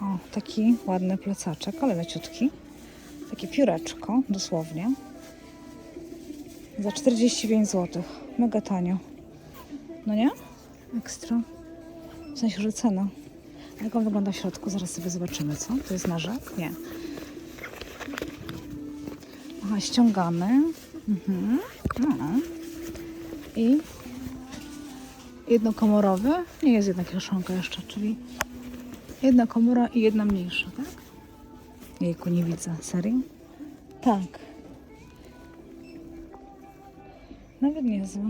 O, taki ładny plecaczek, ale leciutki. Takie pióreczko, dosłownie. Za 45 zł. Mega tanio. No nie? Ekstra. W sensie, że cena. A Jak on wygląda w środku? Zaraz sobie zobaczymy, co? To jest nożek? Nie. Aha, ściągamy. Mhm. No. I jednokomorowy. Nie jest jedna kieszonka jeszcze, czyli jedna komora i jedna mniejsza, tak? Jejku, nie widzę. Serio? Tak. Nawet niezłe.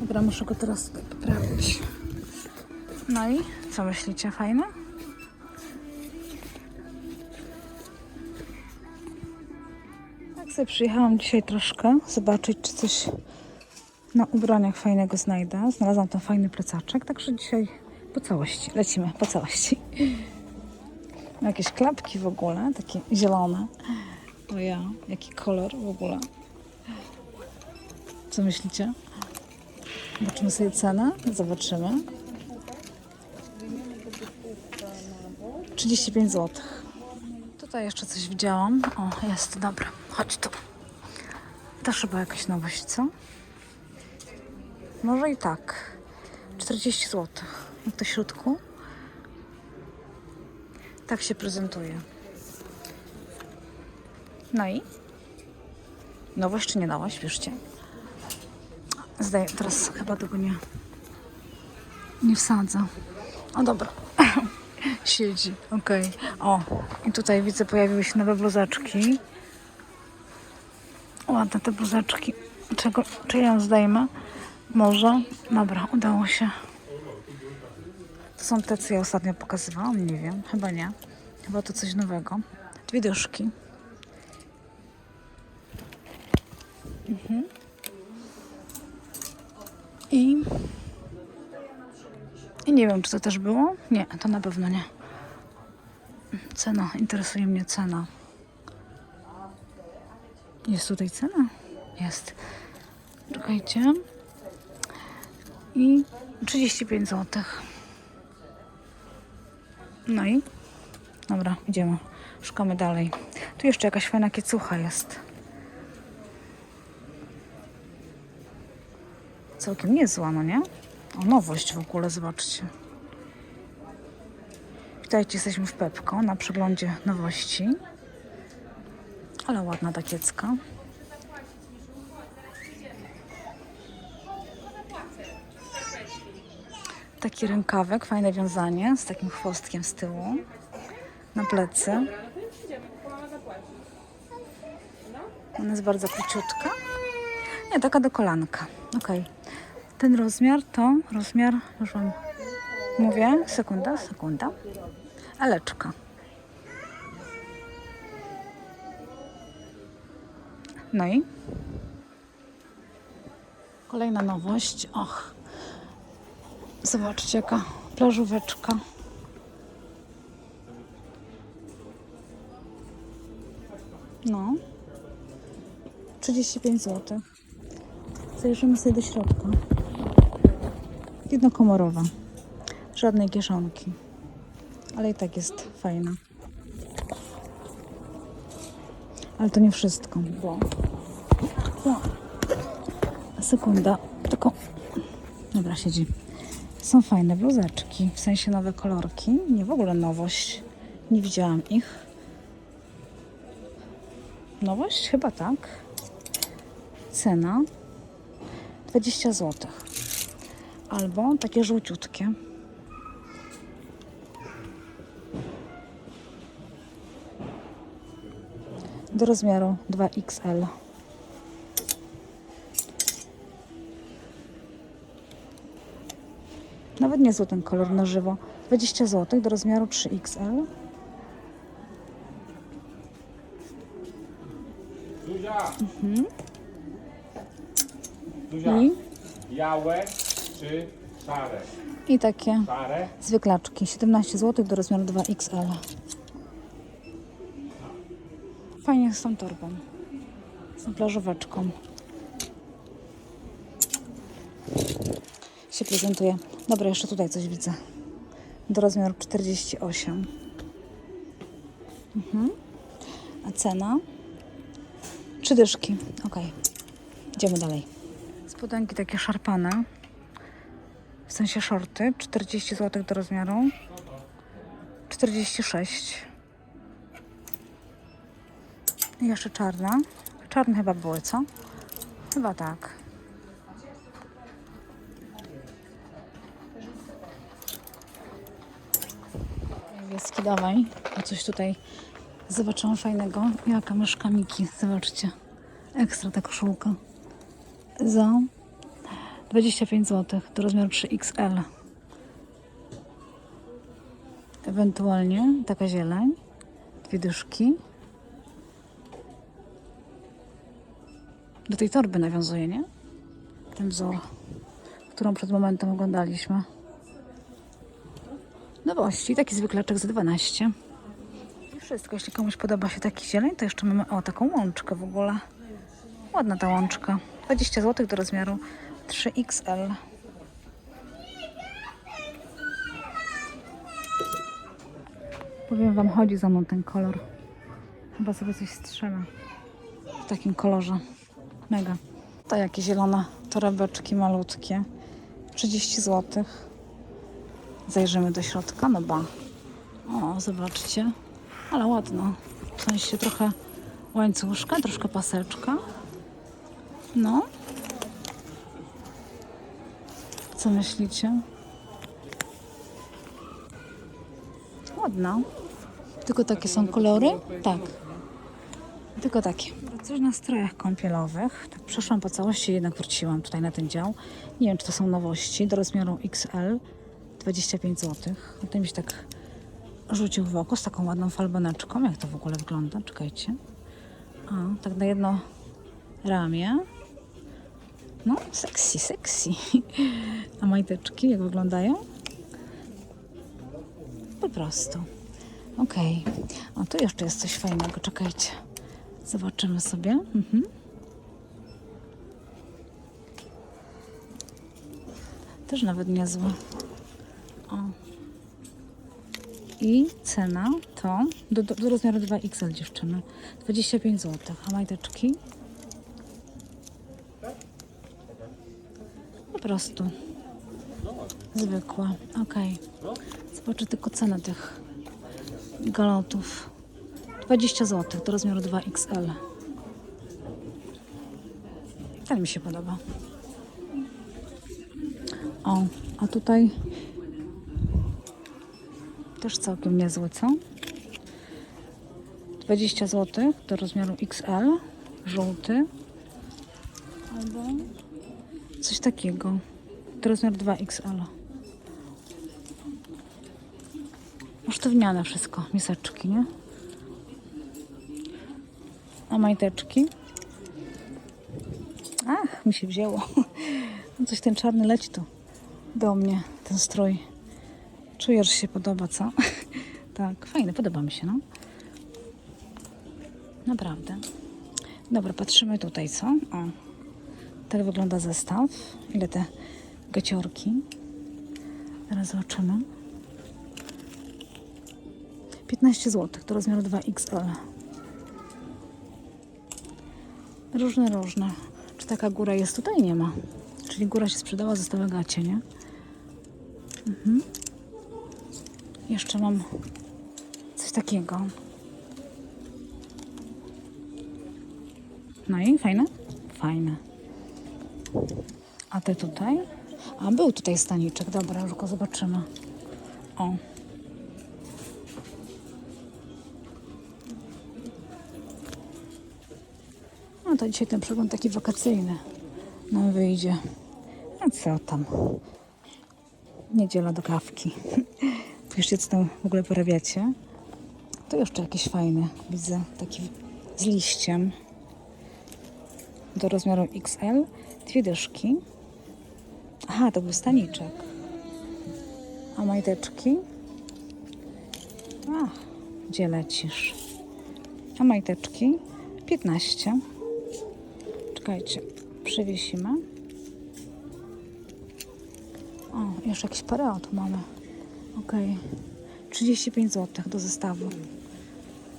Dobra, muszę go teraz poprawić. No i co myślicie? Fajne? Tak sobie przyjechałam dzisiaj troszkę zobaczyć, czy coś na ubraniach fajnego znajdę. Znalazłam tam fajny plecaczek, także dzisiaj po całości. Lecimy po całości. Jakieś klapki w ogóle, takie zielone. O ja, jaki kolor w ogóle. Co myślicie? Zobaczymy sobie cenę. Zobaczymy. 35 zł. Tutaj jeszcze coś widziałam. O, jest, dobra. Chodź tu. Też chyba jakaś nowość, co? Może i tak. 40 zł. Jak to środku? Tak się prezentuje. No i? Nowość czy nie nowość? Piszcie. Zdaję, teraz chyba tego nie, nie wsadzę. O dobra. Siedzi, okej. O, i tutaj widzę pojawiły się nowe bluzeczki. Ładne te bluzeczki. Czego, czy ją zdejmę? Może? Dobra, udało się. To są te, co ja ostatnio pokazywałam? Nie wiem, chyba nie. Chyba to coś nowego. Dwie. Mhm. I... I nie wiem, czy to też było? Nie, to na pewno nie. Cena, interesuje mnie cena. Jest tutaj cena? Jest. Czekajcie. I 35 zł. No i? Dobra, idziemy. Szukamy dalej. Tu jeszcze jakaś fajna kiecucha jest. Całkiem niezła, no nie? O, nowość w ogóle, zobaczcie. Witajcie, jesteśmy w Pepko na przeglądzie nowości. Ale ładna ta kiecka. Taki rękawek, fajne wiązanie z takim chwostkiem z tyłu na plecy. Ona jest bardzo króciutka. Nie, taka do kolanka. Okej. Ten rozmiar to rozmiar, już wam mówię, sekunda, sekunda. Aleczka. No i kolejna nowość. Och, zobaczcie jaka plażóweczka. No. 35 zł. Zajrzymy sobie do środka. Jednokomorowa. Żadnej kieszonki. Ale i tak jest fajna. Ale to nie wszystko, bo... bo... Sekunda. Tylko... Dobra, siedzi. Są fajne bluzeczki, w sensie nowe kolorki. Nie w ogóle nowość. Nie widziałam ich. Nowość? Chyba tak. Cena 20 zł. Albo takie żółciutkie. Do rozmiaru 2XL. Nawet niezły ten kolor na żywo. 20 zł do rozmiaru 3XL. Zuzia! Zuzia, I, białe czy szare? I takie Szare? zwyklaczki. 17 zł do rozmiaru 2XL. Fajnie z tą torbą. Z tą plażóweczką. Się prezentuje. Dobra, jeszcze tutaj coś widzę. Do rozmiaru 48. Mhm. A cena? Trzy dyszki. Ok. Idziemy dalej. Spodenki takie szarpane. W sensie shorty. 40 zł do rozmiaru. 46. I jeszcze czarna. Czarne chyba były, co? Chyba tak. Niebieski, dawaj. A coś tutaj zobaczyłam fajnego. Jaka myszka Miki. Zobaczcie. Ekstra ta koszulka. Za 25 zł do rozmiaru 3XL. Ewentualnie taka zieleń. Dwie dyszki. Do tej torby nawiązuje, nie? Ten wzór, którą przed momentem oglądaliśmy. Nowości, taki zwykleczek za 12. I wszystko. Jeśli komuś podoba się taki zieleń, to jeszcze mamy o taką łączkę w ogóle. Ładna ta łączka. 20 zł do rozmiaru 3XL. Powiem Wam, chodzi za mną ten kolor. Chyba sobie coś strzela. W takim kolorze. Mega. To jakie zielone torebeczki malutkie. 30 zł. Zajrzymy do środka. No ba. O, zobaczcie. Ale ładno. W sensie trochę łańcuszka, troszkę paseczka. No. Co myślicie? Ładna. Tylko takie są kolory? Tak. Tylko takie. Coś na strojach kąpielowych. Tak przeszłam po całości, jednak wróciłam tutaj na ten dział. Nie wiem, czy to są nowości. Do rozmiaru XL 25 zł. A ten mi się tak rzucił w oko z taką ładną falbaneczką. Jak to w ogóle wygląda? Czekajcie. O, tak na jedno ramię. No, sexy, sexy. A majteczki jak wyglądają? Po prostu. Okej. O, tu jeszcze jest coś fajnego. Czekajcie. Zobaczymy sobie. Mhm. Też nawet niezłe. O. I cena to do, do, do rozmiaru 2XL dziewczyny. 25 zł. A majteczki? Po prostu. Zwykła. Okej. Zobaczę tylko cenę tych galotów. 20 zł do rozmiaru 2XL. Ten mi się podoba. O, a tutaj też całkiem niezły, co? 20 zł do rozmiaru XL, żółty. Albo coś takiego do rozmiaru 2XL. Usztywniane wszystko, miseczki, nie? A majteczki? Ach, mi się wzięło. Coś ten czarny leci tu do mnie, ten strój. Czuję, że się podoba, co? tak, fajny, podoba mi się, no. Naprawdę. Dobra, patrzymy tutaj, co? O, tak wygląda zestaw. Ile te gaciorki? Teraz zobaczymy. 15 zł do rozmiaru 2XL. Różne, różne. Czy taka góra jest tutaj? Nie ma. Czyli góra się sprzedała, zostały gacie, nie? Mhm. Jeszcze mam coś takiego. No i fajne? Fajne. A te tutaj? A był tutaj staniczek. Dobra, już go zobaczymy. O. No to dzisiaj ten przegląd taki wakacyjny nam wyjdzie. A co tam? Niedziela do kawki. Piszcie, co tam w ogóle porabiacie. To jeszcze jakieś fajne, widzę, taki z liściem. Do rozmiaru XL. Dwie dyszki. Aha, to był staniczek. A majteczki? Ach, gdzie lecisz? A majteczki? 15. Czekajcie, przewiesimy. Jeszcze jakieś pareo tu mamy. Okej. 35 zł do zestawu.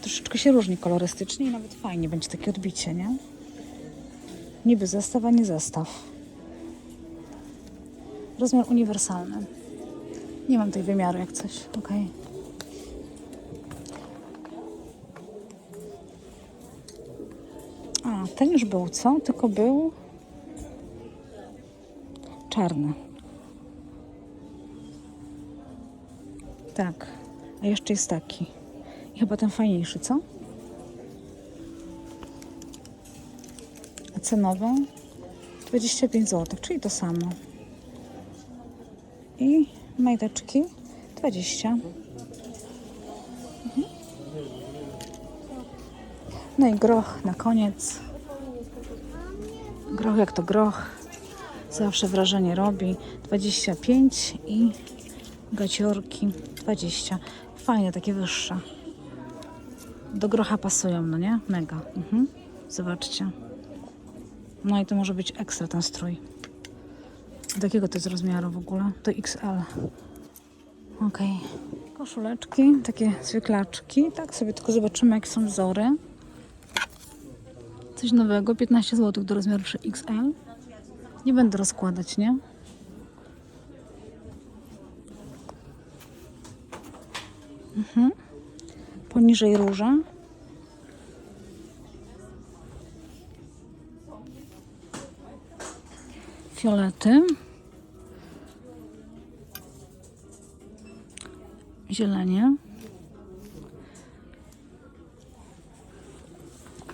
Troszeczkę się różni kolorystycznie i nawet fajnie będzie takie odbicie, nie? Niby zestaw, a nie zestaw. Rozmiar uniwersalny. Nie mam tej wymiaru jak coś. Okej. A, ten już był, co? Tylko był czarny. Tak. A jeszcze jest taki. I chyba ten fajniejszy, co? A cenowo? 25 zł, czyli to samo. I majteczki 20. Mhm. No i groch na koniec. Groch jak to groch. Zawsze wrażenie robi. 25 i gaciorki 20. Fajne, takie wyższe. Do grocha pasują, no nie? Mega. Mhm. Zobaczcie. No i to może być ekstra ten strój. Do jakiego to jest rozmiaru w ogóle? To XL. Okej. Koszuleczki, takie zwyklaczki. Tak sobie tylko zobaczymy, jakie są wzory. Coś nowego, 15 zł do rozmiaru 3XL. Nie będę rozkładać, nie? Mhm. Poniżej róża. Fiolety. Zielenie.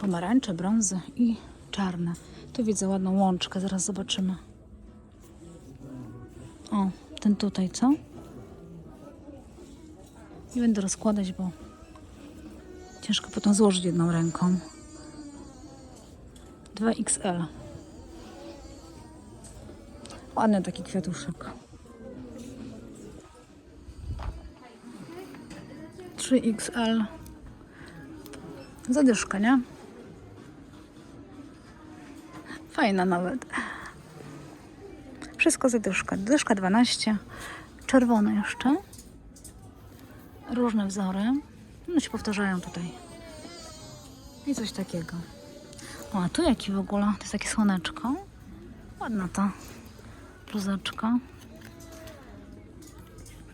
Pomarańcze, brązy i czarne. Tu widzę ładną łączkę, zaraz zobaczymy. O, ten tutaj, co? Nie będę rozkładać, bo ciężko potem złożyć jedną ręką. 2XL. Ładny taki kwiatuszek. 3XL. Zadyszka, nie? Fajna nawet. Wszystko zadyszka. Dyszka 12. Czerwone jeszcze. Różne wzory. No się powtarzają tutaj. I coś takiego. O, a tu jaki w ogóle? To jest takie słoneczko. Ładna ta bluzeczka.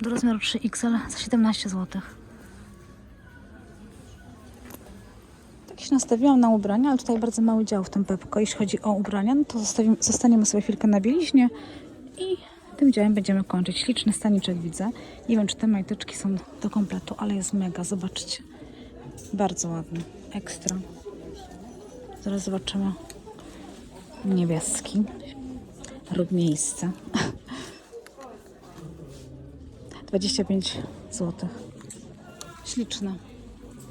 Do rozmiaru 3XL za 17 zł. Tak się nastawiłam na ubrania, ale tutaj bardzo mały dział w tym Pepko. Jeśli chodzi o ubrania, no to zostawimy, zostaniemy sobie chwilkę na bieliźnie i tym działem będziemy kończyć. Śliczny staniczek widzę. Nie wiem, czy te majteczki są do kompletu, ale jest mega. Zobaczcie. Bardzo ładny. Ekstra. Zaraz zobaczymy. Niebieski. Rób miejsce. 25 zł. Śliczne.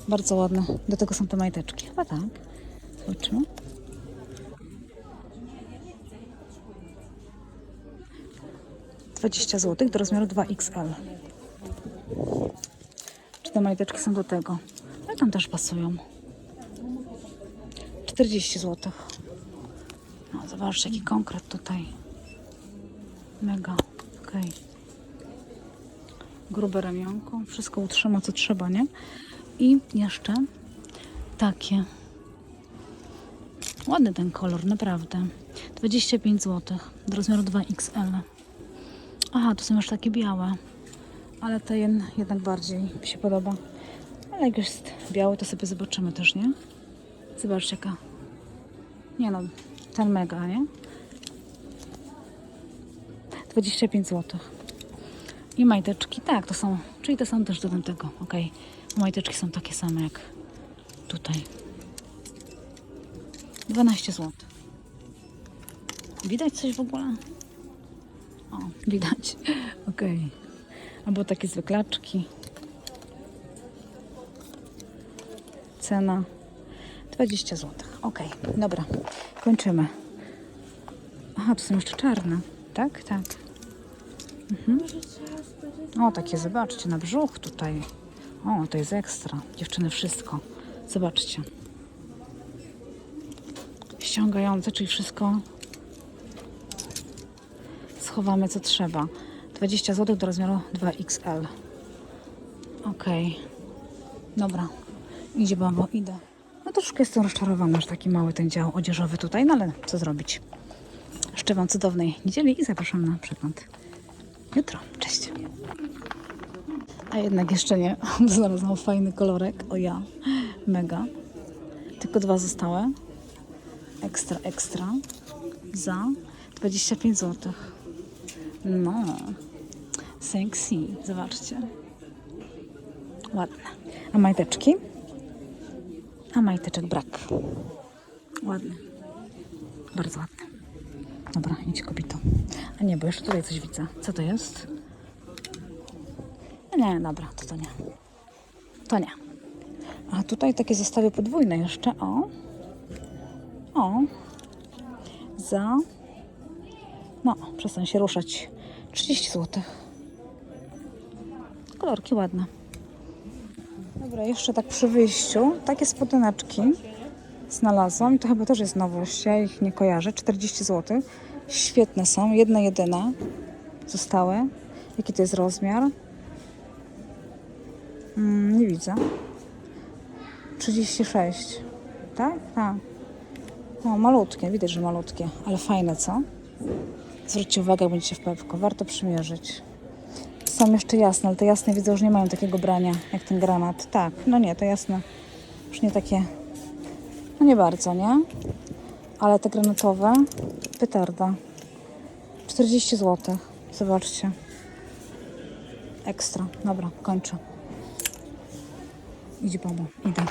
Bardzo ładne. Do tego są te majteczki. Chyba tak. Zobaczymy. Dwadzieścia zł do rozmiaru 2XL. Czy te majteczki są do tego? Ale tam też pasują. 40 zł. No, zobaczcie, jaki konkret tutaj. Mega. Okej. Grube ramionko. Wszystko utrzyma, co trzeba, nie? I jeszcze takie. Ładny ten kolor, naprawdę. 25 zł. Do rozmiaru 2XL. Aha, tu są już takie białe. Ale ten jednak bardziej mi się podoba. Ale jak jest biały, to sobie zobaczymy też, nie? Zobaczcie jaka. Nie no, ten mega, nie? 25 zł. I majteczki, tak, to są, czyli to są też do tamtego, ok. Majteczki są takie same jak tutaj. 12 zł. Widać coś w ogóle? O, widać. Ok. Albo takie zwyklaczki. Cena 20 zł. Ok, dobra. Kończymy. Aha, tu są jeszcze czarne. Tak, tak. Mhm. O, takie zobaczcie, na brzuch tutaj. O, to jest ekstra. Dziewczyny, wszystko. Zobaczcie. Ściągające, czyli wszystko schowamy co trzeba. 20 zł do rozmiaru 2XL. Okej. Dobra. Idzie babo, idę. No troszkę jestem rozczarowana, że taki mały ten dział odzieżowy tutaj, no ale co zrobić. Życzę Wam cudownej niedzieli i zapraszam na przegląd jutro. Cześć. A jednak jeszcze nie. Znalazłam fajny kolorek. O ja. Mega. Tylko dwa zostały. Ekstra, ekstra. Za 25 zł. No. Sexy. Zobaczcie. Ładne. A majteczki? A majteczek brak. Ładny. Bardzo ładny. Dobra, idź kobito. A nie, bo jeszcze tutaj coś widzę. Co to jest? Nie, dobra, to to nie. To nie. A tutaj takie zestawy podwójne jeszcze. O. O. Za. No, przestań się ruszać. 30 zł. Kolorki ładne. Dobra, jeszcze tak przy wyjściu. Takie spodeneczki znalazłam. I to chyba też jest nowość. Ja ich nie kojarzę. 40 zł. Świetne są. Jedna jedyna zostały. Jaki to jest rozmiar? Mm, nie widzę. 36. Tak? Tak. O, malutkie. Widać, że malutkie. Ale fajne, co? Zwróćcie uwagę, jak będziecie w Pepko. Warto przymierzyć. Są jeszcze jasne, ale te jasne widzę, że nie mają takiego brania jak ten granat. Tak, no nie, to jasne. Już nie takie. No nie bardzo, nie? Ale te granatowe, petarda. 40 zł. Zobaczcie. Ekstra. Dobra, kończę. Idź babo, idę.